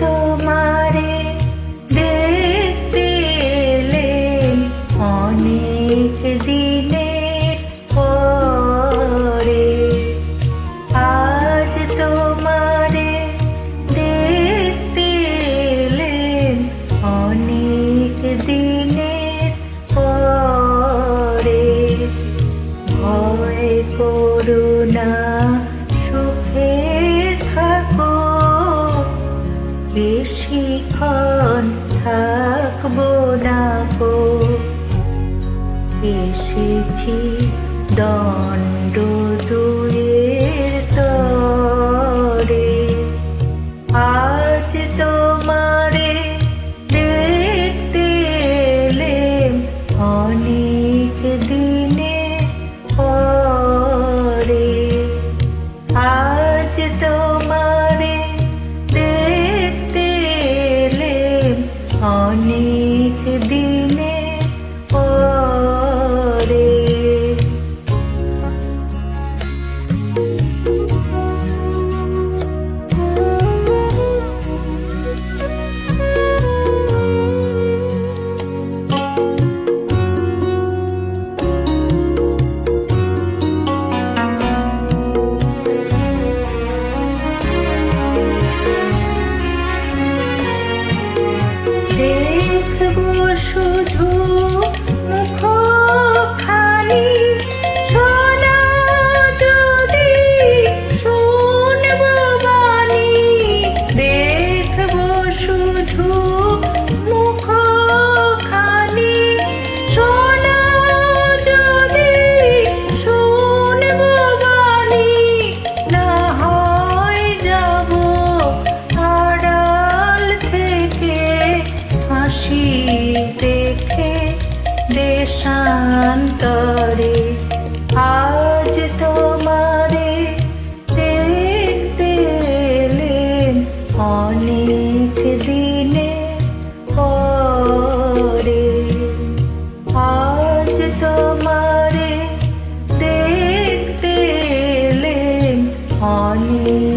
তোমারে দেখতে অনেক দিনের পরে আজ তোমারে দেখতে অনেক দিনের পরে করুণা ক্ষণ থাকব না গো। এসেছি দণ্ড morning. দেশান্তরে আজ তোমারে দেখতে এলেন অনেক দিনে পরে। আজ তোমারে দেখতে এলেন অনেক